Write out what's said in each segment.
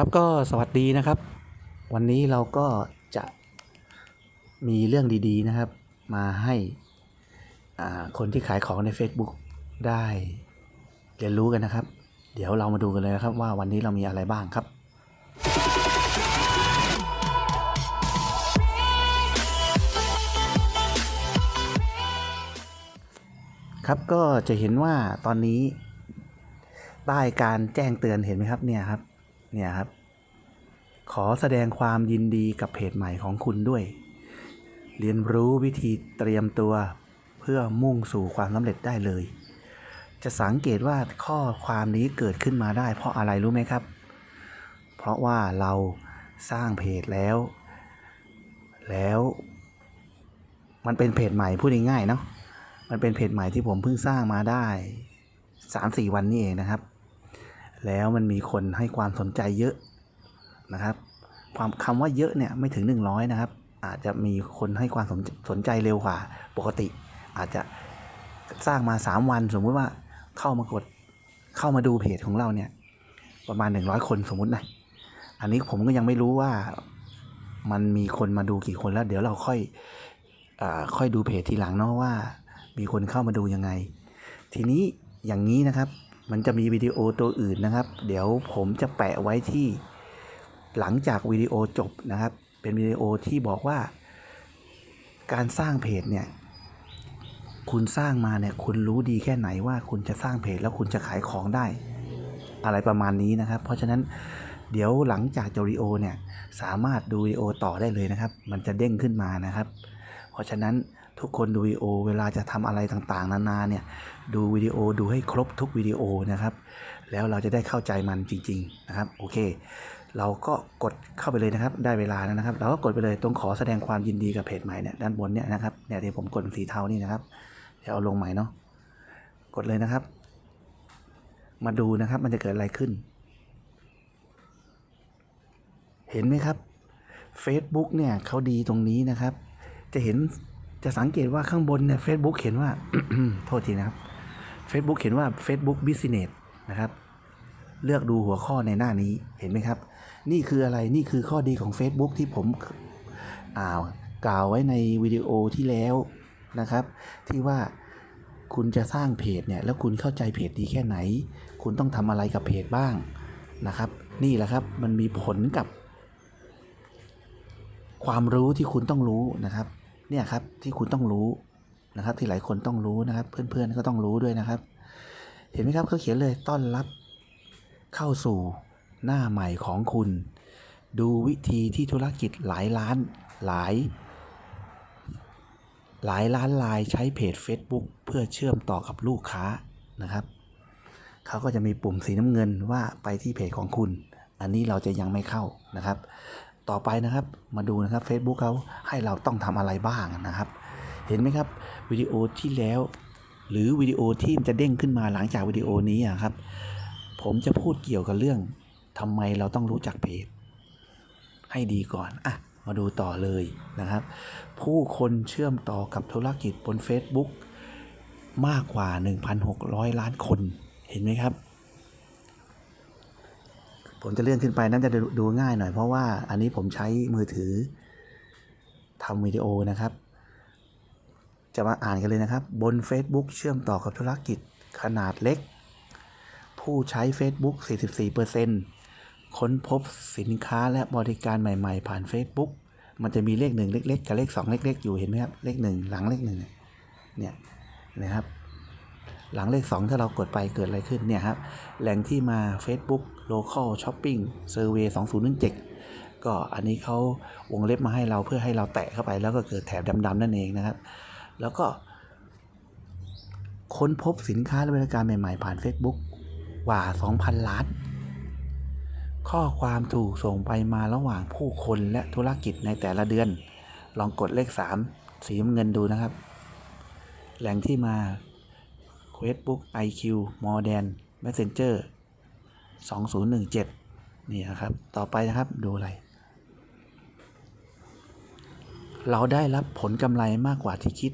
ครับก็สวัสดีนะครับ วันนี้เราก็จะมีเรื่องดีๆนะครับ มาให้คนที่ขายของใน Facebook ได้เรียนรู้กันนะครับ เดี๋ยวเรามาดูกันเลยนะครับว่าวันนี้เรามีอะไรบ้างครับ ครับก็จะเห็นว่าตอนนี้ใต้การแจ้งเตือนเห็นไหมครับเนี่ยครับ เนี่ยครับ ขอแสดงความยินดีกับเพจใหม่ของคุณด้วย เรียนรู้วิธีเตรียมตัวเพื่อมุ่งสู่ความสำเร็จได้เลย จะสังเกตว่าข้อความนี้เกิดขึ้นมาได้ เพราะอะไรรู้ไหมครับ เพราะว่าเราสร้างเพจแล้ว แล้วมันเป็นเพจใหม่พูดง่ายๆเนาะมันเป็นเพจใหม่ที่ผมเพิ่งสร้างมาได้ 3-4 วันนี่เองนะครับ แล้วมันมีคนให้ความสนใจเยอะนะครับ ความคำว่าเยอะเนี่ยไม่ถึง 100 นะครับ อาจจะมีคนให้ความสนสนใจเร็วกว่าปกติ อาจจะสร้างมา 3 วันสมมุติว่าเข้ามากดเข้ามาดูเพจของเราเนี่ยประมาณ 100 คนสมมุตินะอันนี้ผมก็ยังไม่รู้ว่ามันมีคนมาดูกี่คนแล้ว เดี๋ยวเราค่อยอาค่อยดูเพจทีหลังเนาะว่า มีคนเข้ามาดูยังไง ทีนี้อย่างนี้นะครับ มันจะมีวิดีโอตัวอื่นนะครับ เดี๋ยวผมจะแปะไว้ที่หลังจากวิดีโอจบนะครับ เป็นวิดีโอที่บอกว่า การสร้างเพจเนี่ย คุณสร้างมาเนี่ย คุณรู้ดีแค่ไหนว่าคุณจะสร้างเพจแล้วคุณจะขายของได้ อะไรประมาณนี้นะครับ เพราะฉะนั้นเดี๋ยวหลังจากจบวิดีโอเนี่ย สามารถดูวิดีโอต่อได้เลยนะครับ มันจะเด้งขึ้นมานะครับ เพราะฉะนั้น ทุกคนดูวิดีโอเวลาจะทำอะไรต่างๆ นานาเนี่ยดูวิดีโอดูให้ครบทุกวิดีโอนะครับ แล้วเราจะได้เข้าใจมันจริง ๆนะครับโอเค เราก็กดเข้าไปเลยนะครับ ได้เวลาแล้วนะครับ เราก็กดไปเลยตรงขอแสดงความยินดีกับเพจใหม่เนี่ยด้านบนเนี่ยนะครับเนี่ยที่ผมกดสีเทานี่นะครับเดี๋ยวเอาลงใหม่เนาะกดเลยนะครับ มาดูนะครับมันจะเกิดอะไรขึ้น เห็นไหมครับ Facebook เนี่ยเขาดีตรงนี้นะครับ จะเห็น จะสังเกตว่าข้างบนเนี่ย Facebook เขียนว่า โทษทีนะครับ Facebook เขียนว่า Facebook Business นะครับ เลือกดูหัวข้อในหน้านี้เห็นไหมครับ นี่คืออะไรนี่คือข้อดีของ Facebook ที่ผมอ่ากล่าวไว้ในวิดีโอที่แล้วนะครับ ที่ว่าคุณจะสร้างเพจเนี่ยแล้วคุณเข้าใจเพจดีแค่ไหน คุณต้องทำอะไรกับเพจบ้างนะครับ นี่แหละครับมันมีผลกับ ความรู้ที่คุณต้องรู้นะครับ เนี่ยครับที่คุณต้องรู้นะครับ ที่หลายคนต้องรู้นะครับ เพื่อนๆก็ต้องรู้ด้วยนะครับ เห็นไหมครับเขาเขียนเลยต้อนรับเข้าสู่หน้าใหม่ของคุณ ดูวิธีที่ธุรกิจหลายล้านหลาย หลายล้านลายใช้เพจ Facebook เพื่อเชื่อมต่อกับลูกค้านะครับเขาก็จะมีปุ่มสีน้ำเงินว่าไปที่เพจของคุณ อันนี้เราจะยังไม่เข้านะครับ ต่อไปนะครับ มาดูนะครับ Facebook เขาให้เราต้องทำอะไรบ้างนะครับ เห็นไหมครับวิดีโอที่แล้ว หรือวิดีโอที่มันจะเด้งขึ้นมาหลังจากวิดีโอนี้อะครับ ผมจะพูดเกี่ยวกับเรื่องทำไมเราต้องรู้จักเพจให้ดีก่อนอะมาดูต่อเลยนะครับ ผู้คนเชื่อมต่อกับธุรกิจบน Facebook มากกว่า 1,600 ล้านคนเห็นไหมครับ ผมจะเลื่อนขึ้นไปนั่นจะดูง่ายหน่อยเพราะว่าอันนี้ผมใช้มือถือทำวิดีโอนะครับ จะมาอ่านกันเลยนะครับ บน Facebook เชื่อมต่อกับธุรกิจขนาดเล็ก ผู้ใช้ Facebook 44%ค้นพบสินค้าและบริการใหม่ ๆ ผ่าน Facebook มันจะมีเลขหนึ่งเล็กๆกับเลขสองเล็กๆอยู่เห็นไหมครับ เลขหนึ่งหลังเลขหนึ่งเนี่ยนะครับ หลังเลข2ถ้าเรากดไปเกิดอะไรขึ้นเนี่ยครับ แหล่งที่มา Facebook Local Shopping Survey 2017 ก็อันนี้เขาวงเล็บมาให้เราเพื่อให้เราแตะเข้าไป แล้วก็เกิดแถบดำๆนั่นเองนะครับ แล้วก็ ค้นพบสินค้าและบริการใหม่ๆผ่าน Facebook กว่า 2,000 ล้าน ข้อความถูกส่งไปมาระหว่างผู้คนและธุรกิจในแต่ละเดือน ลองกดเลข 3 สีน้ำเงินดูนะครับ แหล่งที่มา Facebook IQ Modern Messenger 2017 นี่นะครับ ต่อไปนะครับดูอะไร เราได้รับผลกำไรมากกว่าที่คิด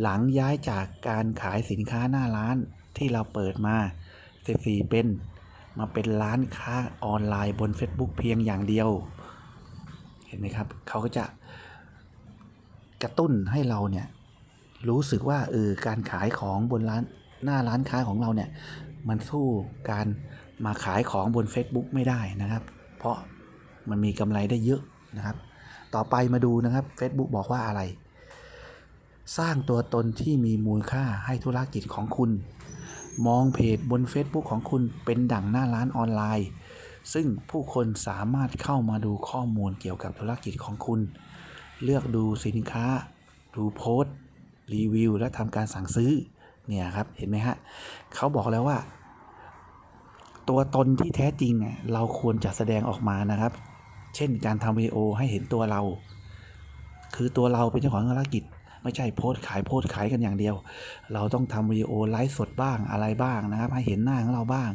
หลังย้ายจากการขายสินค้าหน้าร้านที่เราเปิดมา14เป็น มาเป็นร้านค้าออนไลน์บน Facebook เพียงอย่างเดียว เห็นไหมครับ เขาก็จะกระตุ้นให้เราเนี่ยรู้สึกว่าเออการขายของบนร้านหน้าร้านค้าของเราเนี่ย มันสู้การ มาขายของบน Facebook ไม่ได้นะครับ เพราะมันมีกำไรได้เยอะนะครับ ต่อไปมาดูนะครับ Facebook บอกว่าอะไร สร้างตัวตนที่มีมูลค่าให้ธุรกิจของคุณ มองเพจบน Facebook ของคุณเป็นดั่งหน้าร้านออนไลน์ ซึ่งผู้คนสามารถเข้ามาดูข้อมูลเกี่ยวกับธุรกิจของคุณ เลือกดูสินค้า ดูโพสต์รีวิว และทำการสั่งซื้อเนี่ยครับเห็นไหมฮะเขาบอกแล้วว่า ตัวตนที่แท้จริงเน่ยเราควรจะแสดงออกมานะครับ เช่นการทำวิดีโอให้เห็นตัวเรา คือตัวเราเป็นเจ้าของธุรกิจ ไม่ใช่โพสขายโพสขายกันอย่างเดียว เราต้องทำวิดีโอไลฟ์สดบ้างอะไรบ้างนะครับ ให้เห็นหน้าของเราบ้าง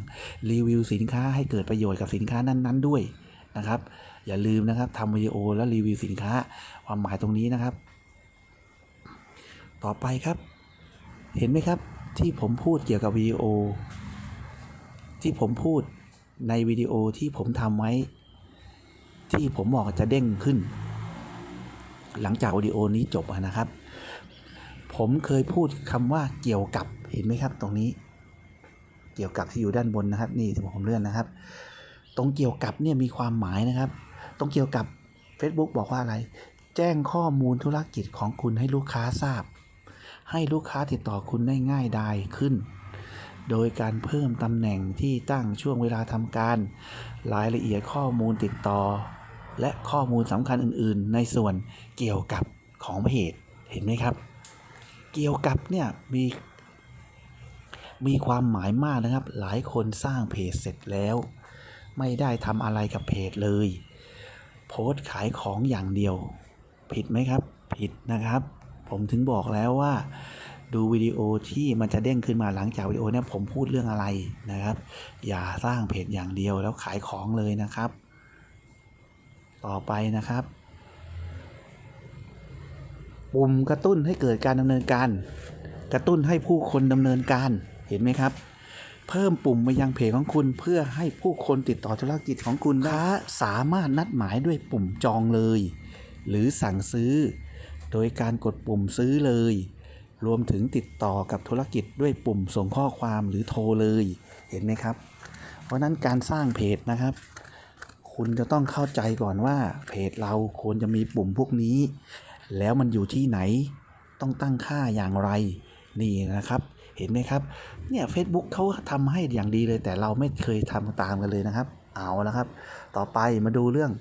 รีวิวสินค้าให้เกิดประโยชน์กับสินค้านั้นๆด้วยนะครับ อย่าลืมนะครับทำวิดีโอและรีวิวสินค้า ความหมายตรงนี้นะครับ ต่อไปครับ เห็นไหมครับที่ผมพูดเกี่ยวกับวิดีโอ ที่ผมพูดในวิดีโอที่ผมทำไว้ ที่ผมบอกจะเด้งขึ้น หลังจากวิดีโอนี้จบนะครับ ผมเคยพูดคำว่าเกี่ยวกับเห็นไหมครับ ตรงนี้ เกี่ยวกับที่อยู่ด้านบนนะครับนี่ที่ผมเลื่อนนะครับ ตรงเกี่ยวกับเนี่ยมีความหมายนะครับ ตรงเกี่ยวกับ Facebook บอกว่าอะไร แจ้งข้อมูลธุรกิจของคุณให้ลูกค้าทราบ ให้ลูกค้าติดต่อคุณได้ง่ายดายขึ้น โดยการเพิ่มตำแหน่งที่ตั้งช่วงเวลาทำการ รายละเอียดข้อมูลติดต่อ และข้อมูลสำคัญอื่น ๆ ในส่วนเกี่ยวกับของเพจเห็นไหมครับ เกี่ยวกับเนี่ยมีมีความหมายมากนะครับ หลายคนสร้างเพจเสร็จแล้ว ไม่ได้ทำอะไรกับเพจเลย โพสต์ขายของอย่างเดียว ผิดไหมครับ ผิดนะครับ ผมถึงบอกแล้วว่า ดูวิดีโอที่มันจะเด้งขึ้นมาหลังจากวิดีโอเนี้ผมพูดเรื่องอะไรนะครับ อย่าสร้างเพจอย่างเดียวแล้วขายของเลยนะครับ ต่อไปนะครับ ปุ่มกระตุ้นให้เกิดการดำเนินการ กระตุ้นให้ผู้คนดำเนินการเห็นไหมครับ เพิ่มปุ่มมายังเพจของคุณเพื่อให้ผู้คนติดต่อธุรกิจของคุณค้าสามารถนัดหมายด้วยปุ่มจองเลย หรือสั่งซื้อ โดยการกดปุ่มซื้อเลย รวมถึงติดต่อกับธุรกิจด้วยปุ่มส่งข้อความหรือโทรเลยเห็นไหมครับ เพราะนั้นการสร้างเพจนะครับ คุณจะต้องเข้าใจก่อนว่าเพจเราควรจะมีปุ่มพวกนี้ แล้วมันอยู่ที่ไหนต้องตั้งค่าอย่างไรนี่นะครับ เห็นไหมครับเนี่ย Facebook เขาทำให้อย่างดีเลยแต่เราไม่เคยทำตามกันเลยนะครับ เอาละครับ ต่อไปมาดูเรื่อง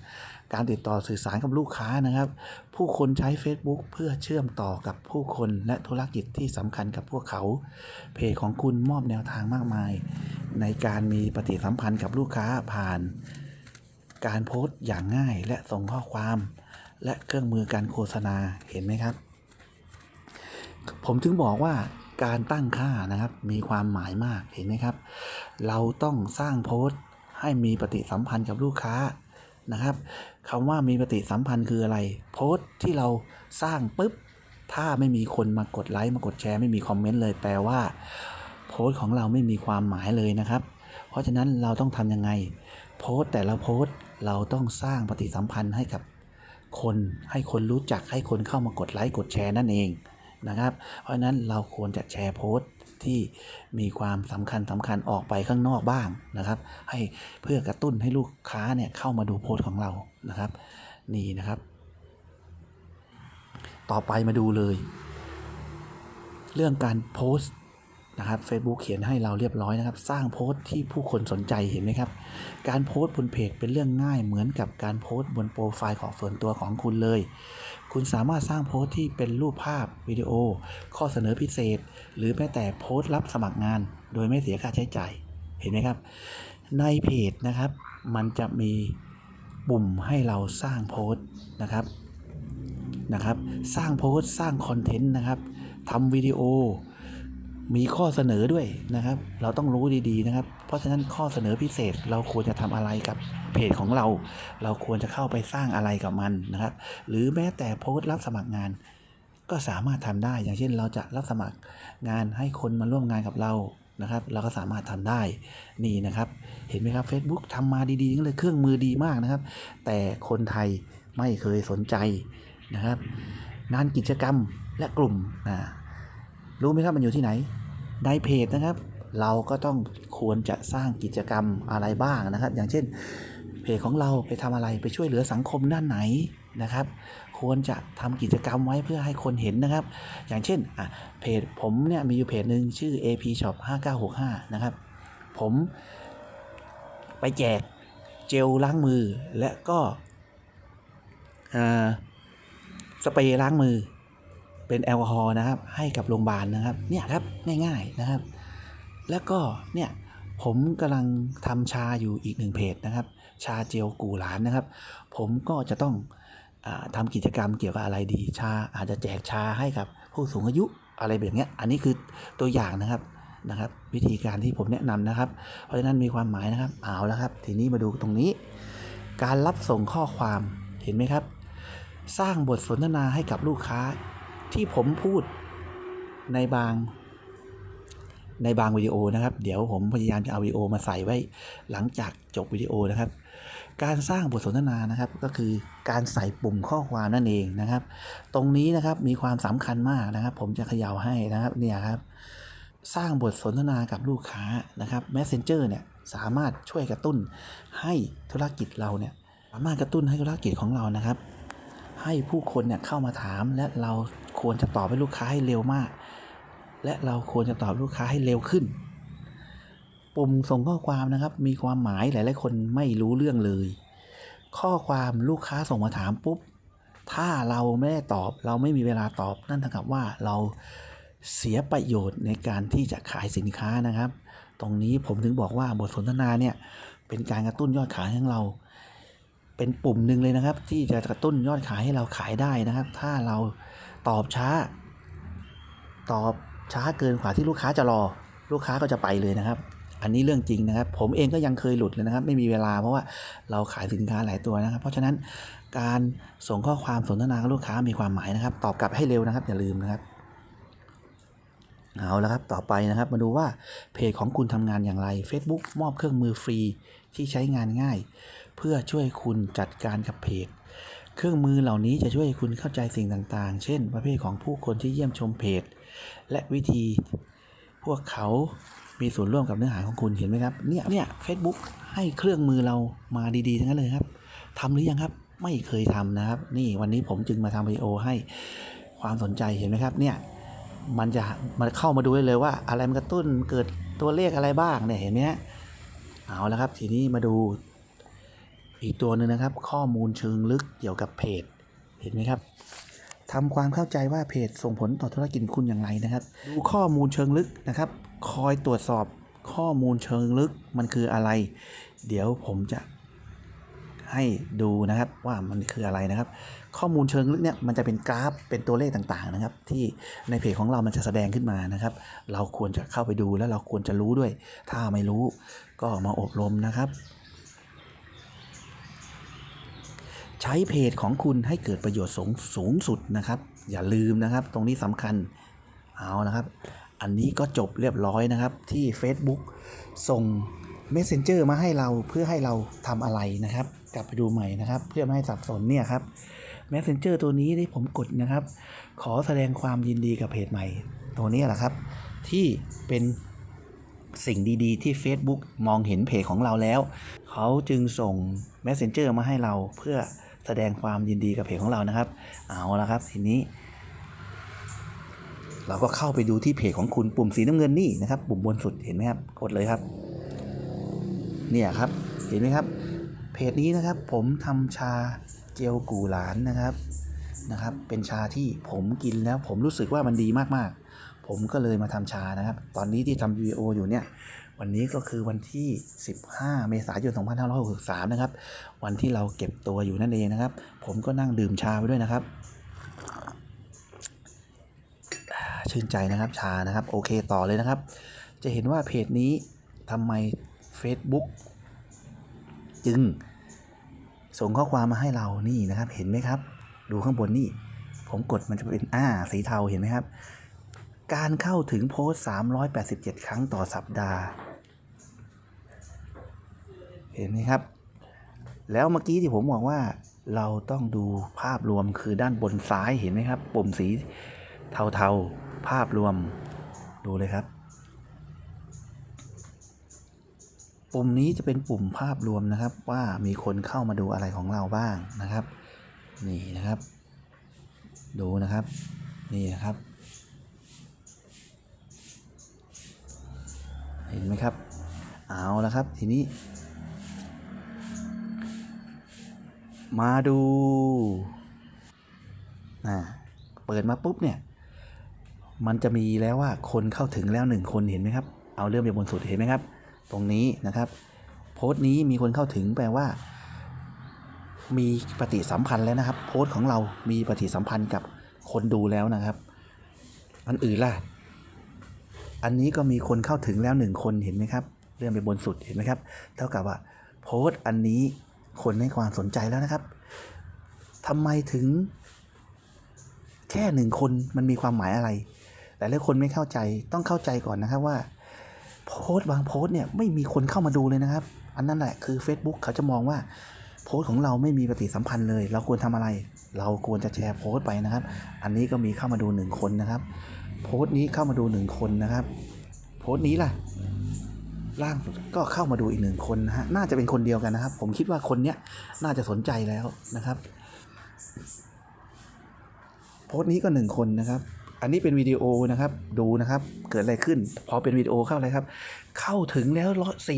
การติดต่อสื่อสารกับลูกค้านะครับ ผู้คนใช้ Facebook เพื่อเชื่อมต่อกับผู้คนและธุรกิจที่สำคัญกับพวกเขา เพจของคุณมอบแนวทางมากมาย ในการมีปฏิสัมพันธ์กับลูกค้าผ่าน การโพสต์อย่างง่ายและส่งข้อความ และเครื่องมือการโฆษณาเห็นไหมครับ ผมถึงบอกว่าการตั้งค่านะครับมีความหมายมากเห็นไหมครับ เราต้องสร้างโพสต์ให้มีปฏิสัมพันธ์กับลูกค้า นะครับคำว่ามีปฏิสัมพันธ์คืออะไร โพสต์ที่เราสร้างปุ๊บ ถ้าไม่มีคนมากดไลค์มากดแชร์ไม่มีคอมเมนต์เลยแปลว่า โพสต์ของเราไม่มีความหมายเลยนะครับ เพราะฉะนั้นเราต้องทำยังไง โพสต์แต่ละโพสต์เราต้องสร้างปฏิสัมพันธ์ให้กับคนให้คนรู้จักให้คนเข้ามากดไลค์กดแชร์นั่นเอง นะครับ เพราะฉะนั้นเราควรจะแชร์โพสต์ที่มีความสำคัญสำคัญออกไปข้างนอกบ้างนะครับ ให้เพื่อกระตุ้นให้ลูกค้าเนี่ยเข้ามาดูโพสต์ของเรานะครับ นี่นะครับ ต่อไปมาดูเลย เรื่องการโพสต์นะครับ Facebook เขียนให้เราเรียบร้อยนะครับ สร้างโพสต์ที่ผู้คนสนใจเห็นไหมครับ การโพสต์บนเพจเป็นเรื่องง่ายเหมือนกับการโพสต์บนโปรไฟล์ของส่วนตัวของคุณเลย คุณสามารถสร้างโพสต์ที่เป็นรูปภาพวิดีโอ ข้อเสนอพิเศษ หรือแม้แต่โพสต์รับสมัครงาน โดยไม่เสียค่าใช้จ่าย เห็นไหมครับ ในเพจนะครับ มันจะมีปุ่มให้เราสร้างโพสต์นะครับนะครับ สร้างโพสต์สร้างคอนเทนต์นะครับทำวิดีโอ มีข้อเสนอด้วยนะครับ เราต้องรู้ดีๆนะครับ เพราะฉะนั้นข้อเสนอพิเศษเราควรจะทำอะไรกับเพจของเรา เราควรจะเข้าไปสร้างอะไรกับมันนะครับ หรือแม้แต่โพสต์รับสมัครงาน ก็สามารถทำได้ อย่างเช่น เราจะรับสมัครงานให้คนมาร่วมงานกับเรานะครับ เราก็สามารถทำได้นี่นะครับ เห็นไหมครับ Facebook ทำมาดีๆเลยเครื่องมือดีมากนะครับ แต่คนไทยไม่เคยสนใจนะครับ งานกิจกรรมและกลุ่มนะ รู้ไหมครับมันอยู่ที่ไหน ในเพจนะครับ เราก็ต้องควรจะสร้างกิจกรรมอะไรบ้างนะครับ อย่างเช่น เพจของเราไปทำอะไรไปช่วยเหลือสังคมด้านไหนนะครับ ควรจะทำกิจกรรมไว้เพื่อให้คนเห็นนะครับ อย่างเช่นอะเพจผมเนี่ยมีอยู่เพจหนึ่งชื่อ AP Shop 5965 นะครับ ผมไปแจกเจลล้างมือและก็สเปรย์ล้างมือ เป็นแอลกอฮอล์นะครับ ให้กับโรงพยาบาลนะครับ เนี่ยครับง่ายๆนะครับ แล้วก็เนี่ยผมกำลังทำชาอยู่อีกหนึ่งเพจนะครับ ชาเจลกูหลานนะครับ ผมก็จะต้องอทำกิจกรรมเกี่ยวกับอะไรดี ชาอาจจะแจกชาให้กับผู้สูงอายุอะไรแบบนี้อันนี้คือตัวอย่างนะครับนะครับ วิธีการที่ผมแนะนำนะครับ เพราะฉะนั้นมีความหมายนะครับเอาแล้วครับ ทีนี้มาดูตรงนี้ การรับส่งข้อความเห็นไหมครับ สร้างบทสนทนาให้กับลูกค้า ที่ผมพูดในบาง ในบางวิดีโอนะครับ เดี๋ยวผมพยายามจะเอาวิดีโอมาใส่ไว้หลังจากจบวิดีโอนะครับ การสร้างบทสนทนานะครับ ก็คือการใส่ปุ่มข้อความนั่นเองนะครับ ตรงนี้นะครับมีความสำคัญมากนะครับ ผมจะเขย่าให้นะครับเนี่ยครับ สร้างบทสนทนากับลูกค้านะครับ Messenger เนี่ยสามารถช่วยกระตุ้นให้ธุรกิจเราเนี่ยสามารถกระตุ้นให้ธุรกิจของเรานะครับ ให้ผู้คนเนี่ยเข้ามาถามและเรา ควรจะตอบให้ลูกค้าให้เร็วมาก และเราควรจะตอบลูกค้าให้เร็วขึ้น ปุ่มส่งข้อความนะครับ มีความหมายหลายๆคนไม่รู้เรื่องเลย ข้อความลูกค้าส่งมาถามปุ๊บ ถ้าเราไม่ได้ตอบ เราไม่มีเวลาตอบ นั่นเท่ากับว่าเราเสียประโยชน์ในการที่จะขายสินค้านะครับ ตรงนี้ผมถึงบอกว่าบทสนทนาเนี่ยเป็นการกระตุ้นยอดขายของเรา เป็นปุ่มหนึ่งเลยนะครับ ที่จะกระตุ้นยอดขายให้เราขายได้นะครับ ถ้าเรา ตอบช้า ตอบช้าเกินกว่าที่ลูกค้าจะรอ ลูกค้าก็จะไปเลยนะครับ อันนี้เรื่องจริงนะครับ ผมเองก็ยังเคยหลุดเลยนะครับ ไม่มีเวลาเพราะว่าเราขายสินค้าหลายตัวนะครับ เพราะฉะนั้นการส่งข้อความสนทนากับลูกค้ามีความหมายนะครับ ตอบกลับให้เร็วนะครับ อย่าลืมนะครับเอาละครับ ต่อไปนะครับ มาดูว่าเพจของคุณทำงานอย่างไร Facebook มอบเครื่องมือฟรีที่ใช้งานง่าย เพื่อช่วยคุณจัดการกับเพจ เครื่องมือเหล่านี้จะช่วยคุณเข้าใจสิ่งต่างๆ เช่น ประเภทของผู้คนที่เยี่ยมชมเพจ และวิธี พวกเขามีส่วนร่วมกับเนื้อหาของคุณเห็นไหมครับ เนี่ยเนี่ยเฟซบุ๊กให้เครื่องมือเรามาดีๆทั้งนั้นเลยครับทำหรือยังครับไม่เคยทำนะครับ นี่วันนี้ผมจึงมาทำวิดีโอให้ความสนใจเห็นไหมครับ เนี่ยมันจะมันเข้ามาดูได้เลยว่า อะไรมันกระตุ้นเกิดตัวเลขอะไรบ้างเนี่ยเห็นไหมฮะเอาแล้วครับ ทีนี้มาดู อีกตัวหนึ่งนะครับ ข้อมูลเชิงลึกเกี่ยวกับเพจเห็นไหมครับทำความเข้าใจว่าเพจส่งผลต่อธุรกิจคุณอย่างไรนะครับ ดูข้อมูลเชิงลึกนะครับ คอยตรวจสอบข้อมูลเชิงลึกมันคืออะไร เดี๋ยวผมจะให้ดูนะครับว่ามันคืออะไรนะครับ ข้อมูลเชิงลึกเนี่ยมันจะเป็นกราฟเป็นตัวเลขต่างๆนะครับ ที่ในเพจของเรามันจะแสดงขึ้นมานะครับ เราควรจะเข้าไปดูแล้วเราควรจะรู้ด้วย ถ้าไม่รู้ก็มาอบรมนะครับ ใช้เพจของคุณให้เกิดประโยชน์สูงสูงสุดนะครับ อย่าลืมนะครับ ตรงนี้สำคัญเอานะครับ อันนี้ก็จบเรียบร้อยนะครับ ที่ Facebook ส่ง Messenger มาให้เราเพื่อให้เราทำอะไรนะครับ กลับไปดูใหม่นะครับ เพื่อไม่ให้สับสนเนี่ยครับ Messenger ตัวนี้ที่ผมกดนะครับ ขอแสดงความยินดีกับเพจใหม่ ตัวนี้แหละครับ ที่เป็นสิ่งดีๆ ที่ Facebook มองเห็นเพจของเราแล้ว เขาจึงส่ง Messenger มาให้เราเพื่อ แสดงความยินดีกับเพจของเรานะครับ เอาละครับทีนี้ เราก็เข้าไปดูที่เพจของคุณปุ่มสีน้ำเงินนี่นะครับ ปุ่มบนสุดเห็นไหมครับกดเลยครับ เนี่ยครับเห็นไหมครับ เพจนี้นะครับ ผมทำชาเจลกูหลานนะครับนะครับ เป็นชาที่ผมกินแล้วผมรู้สึกว่ามันดีมากๆ ผมก็เลยมาทำชานะครับ ตอนนี้ที่ทำวีโออยู่เนี่ย วันนี้ก็คือวันที่ 15 เมษายน 2563 นะครับ วันที่เราเก็บตัวอยู่นั่นเองนะครับ ผมก็นั่งดื่มชาไปด้วยนะครับ ชื่นใจนะครับชานะครับ โอเคต่อเลยนะครับ จะเห็นว่าเพจนี้ทำไม Facebook จึง ส่งข้อความมาให้เรานี่นะครับ เห็นไหมครับ ดูข้างบนนี่ ผมกดมันจะเป็นอ่าสีเทาเห็นไหมครับการเข้าถึงโพสต์387 ครั้งต่อสัปดาห์ เห็นไหมครับ แล้วเมื่อกี้ที่ผมบอกว่าเราต้องดูภาพรวมคือด้านบนซ้ายเห็นไหมครับ ปุ่มสีเทาๆ ภาพรวมดูเลยครับ ปุ่มนี้จะเป็นปุ่มภาพรวมนะครับ ว่ามีคนเข้ามาดูอะไรของเราบ้างนะครับ นี่นะครับ ดูนะครับ นี่นะครับ เห็นไหมครับ เอาแล้วครับ ทีนี้ มาดูอ่าเปิดมาปุ๊บเนี่ย มันจะมีแล้วว่าคนเข้าถึงแล้วหนึ่งคนเห็นไหมครับ เอาเริ่มจากบนสุดเห็นไหมครับ ตรงนี้นะครับ โพสต์นี้มีคนเข้าถึงแปลว่า มีปฏิสัมพันธ์แล้วนะครับ โพสต์ของเรามีปฏิสัมพันธ์กับคนดูแล้วนะครับอันอื่นล่ะ อันนี้ก็มีคนเข้าถึงแล้วหนึ่งคนเห็นไหมครับ เลื่อนไปบนสุดเห็นไหมครับ เท่ากับว่าโพสต์อันนี้ คนให้ความสนใจแล้วนะครับทำไมถึง แค่หนึ่งคนมันมีความหมายอะไรแต่หลายคนไม่เข้าใจต้องเข้าใจก่อนนะครับว่า โพสต์บางโพสต์เนี่ยไม่มีคนเข้ามาดูเลยนะครับ อันนั้นแหละคือ Facebook เขาจะมองว่าโพสต์ของเราไม่มีปฏิสัมพันธ์เลย เราควรทำอะไร เราควรจะแชร์โพสต์ไปนะครับ อันนี้ก็มีเข้ามาดูหนึ่งคนนะครับ โพสต์นี้เข้ามาดูหนึ่งคนนะครับ โพสต์นี้ล่ะ ล่างก็เข้ามาดูอีกหนึ่งคนนะฮะน่าจะเป็นคนเดียวกันนะครับ ผมคิดว่าคนเนี้ยน่าจะสนใจแล้วนะครับ โพสต์นี้ก็หนึ่งคนนะครับ อันนี้เป็นวิดีโอนะครับ ดูนะครับ เกิดอะไรขึ้น พอเป็นวิดีโอเข้าอะไรครับ เข้าถึงแล้ว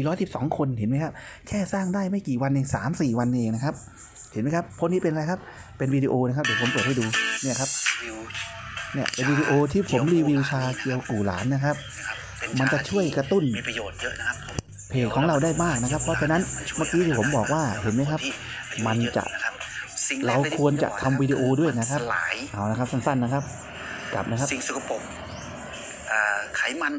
412 คนเห็นไหมครับ แค่สร้างได้ไม่กี่วันเองสามสี่วันเองนะครับ เห็นไหมครับโพสต์นี้เป็นอะไรครับ เป็นวิดีโอนะครับเดี๋ยวผมเปิดให้ดูเนี่ยครับเนี่ยเป็นวิดีโอที่ผมรีวิวชาเกียวกู่หลานนะครับ มันจะช่วยกระตุ้นมีประโยชน์เยอะนะครับผมเพจของเราได้มากนะครับ เพราะฉะนั้นเมื่อกี้ที่ผมบอกว่าเห็นไหมครับ มันจะสิ่งแกเราลยที่ควรจะทำวิดีโอด้วยนะครับสลายเอาละครับสั้นๆนะครับ กลับนะครับสิ่งสกปรกอ่าไขมัน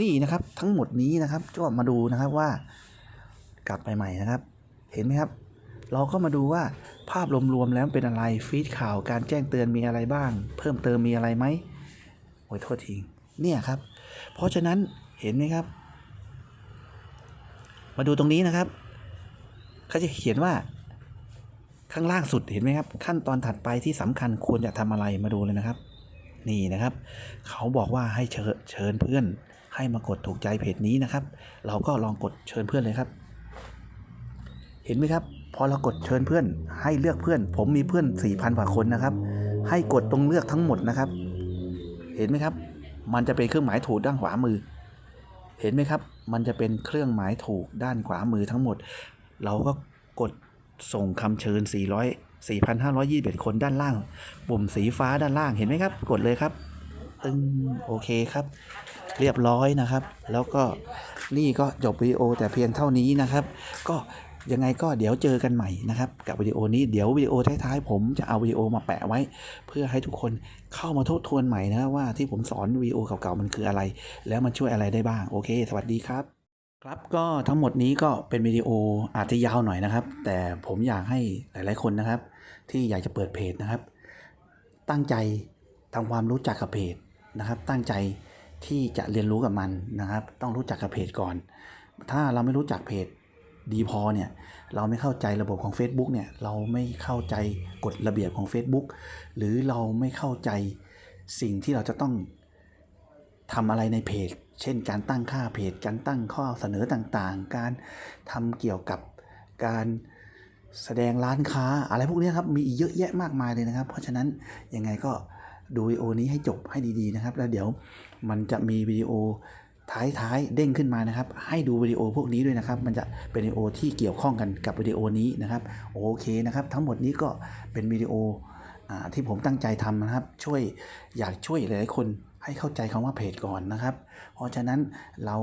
นี่นะครับทั้งหมดนี้นะครับก็มาดูนะครับว่า กลับไปใหม่นะครับ เห็นไหมครับ เราก็มาดูว่า ภาพรวมๆแล้วเป็นอะไรฟีดข่าวการแจ้งเตือนมีอะไรบ้าง เพิ่มเติมมีอะไรไหมโอ้ยโทษทีเนี่ยครับ เพราะฉะนั้นเห็นไหมครับ มาดูตรงนี้นะครับเขาจะเขียนว่าข้างล่างสุดเห็นไหมครับ ขั้นตอนถัดไปที่สำคัญควรจะทำอะไรมาดูเลยนะครับ นี่นะครับ เขาบอกว่าให้เชิญเชิญเพื่อน ให้มากดถูกใจเพจนี้นะครับ เราก็ลองกดเชิญเพื่อนเลยครับ เห็นไหมครับ พอเรากดเชิญเพื่อน ให้เลือกเพื่อน ผมมีเพื่อน 4,000กว่าคนนะครับ ให้กดตรงเลือกทั้งหมดนะครับ เห็นไหมครับ มันจะเป็นเครื่องหมายถูกด้านขวามือ เห็นไหมครับ มันจะเป็นเครื่องหมายถูกด้านขวามือทั้งหมด เราก็กดส่งคำเชิญ 400 4,521 คนด้านล่าง ปุ่มสีฟ้าด้านล่างเห็นไหมครับ กดเลยครับตึงโอเคครับ เรียบร้อยนะครับ แล้วก็นี่ก็จบวิดีโอแต่เพียงเท่านี้นะครับ ก็ ยังไงก็เดี๋ยวเจอกันใหม่นะครับ กับวิดีโอนี้เดี๋ยววิดีโอท้ายๆผมจะเอาวิดีโอมาแปะไว้ เพื่อให้ทุกคนเข้ามาทบทวนใหม่นะว่าที่ผมสอนวิดีโอเก่าๆมันคืออะไร แล้วมันช่วยอะไรได้บ้างโอเค สวัสดีครับครับก็ทั้งหมดนี้ก็เป็นวิดีโออาจจะยาวหน่อยนะครับ แต่ผมอยากให้หลาย ๆคนนะครับ ที่อยากจะเปิดเพจนะครับ ตั้งใจทำความรู้จักกับเพจนะครับ ตั้งใจที่จะเรียนรู้กับมันนะครับ ต้องรู้จักกับเพจก่อน ถ้าเราไม่รู้จักเพจ ดีพอเนี่ยเราไม่เข้าใจระบบของ Facebook เนี่ยเราไม่เข้าใจกฎระเบียบของ Facebook หรือเราไม่เข้าใจสิ่งที่เราจะต้องทำอะไรในเพจ เช่น การตั้งค่าเพจ การตั้งข้อเสนอต่างๆ การทำเกี่ยวกับการแสดงร้านค้าอะไรพวกนี้ครับมีเยอะแยะมากมายเลยนะครับ เพราะฉะนั้นยังไงก็ดูวิดีโอนี้ให้จบให้ดีๆนะครับ แล้วเดี๋ยวมันจะมีวิดีโอ ท้ายๆ เด้งขึ้นมานะครับ ให้ดูวิดีโอพวกนี้ด้วยนะครับ มันจะเป็นวิดีโอที่เกี่ยวข้องกันกับวิดีโอนี้นะครับ โอเคนะครับ ทั้งหมดนี้ก็เป็นวิดีโออที่ผมตั้งใจทำนะครับ ช่วยอยากช่วยหลายๆคนให้เข้าใจคำว่าเพจก่อนนะครับ เพราะฉะนั้นเรา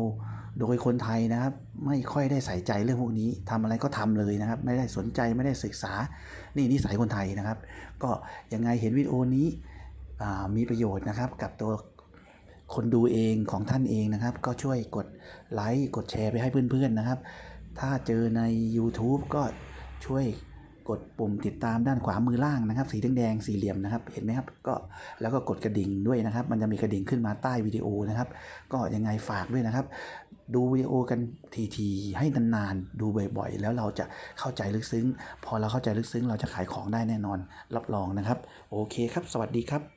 โดยคนไทยนะครับ ไม่ค่อยได้ใส่ใจเรื่องพวกนี้ทำอะไรก็ทำเลยนะครับ ไม่ได้สนใจไม่ได้ศึกษา นี่นิสัยคนไทยนะครับ ก็ยังไงเห็นวิดีโอนี้มีประโยชน์นะครับกับตัว คนดูเองของท่านเองนะครับ ก็ช่วยกดไลค์กดแชร์ไปให้เพื่อนๆนะครับ ถ้าเจอใน YouTube ก็ช่วยกดปุ่มติดตามด้านขวามือล่างนะครับ สีแดงๆสี่เหลี่ยมนะครับ เห็นไหมครับก็แล้วก็กดกระดิ่งด้วยนะครับ มันจะมีกระดิ่งขึ้นมาใต้วิดีโอนะครับ ก็ยังไงฝากด้วยนะครับ ดูวิดีโอกันทีๆให้นานๆดูบ่อยๆ แล้วเราจะเข้าใจลึกซึ้ง พอเราเข้าใจลึกซึ้ง เราจะขายของได้แน่นอนรับรองนะครับ โอเคครับ สวัสดีครับ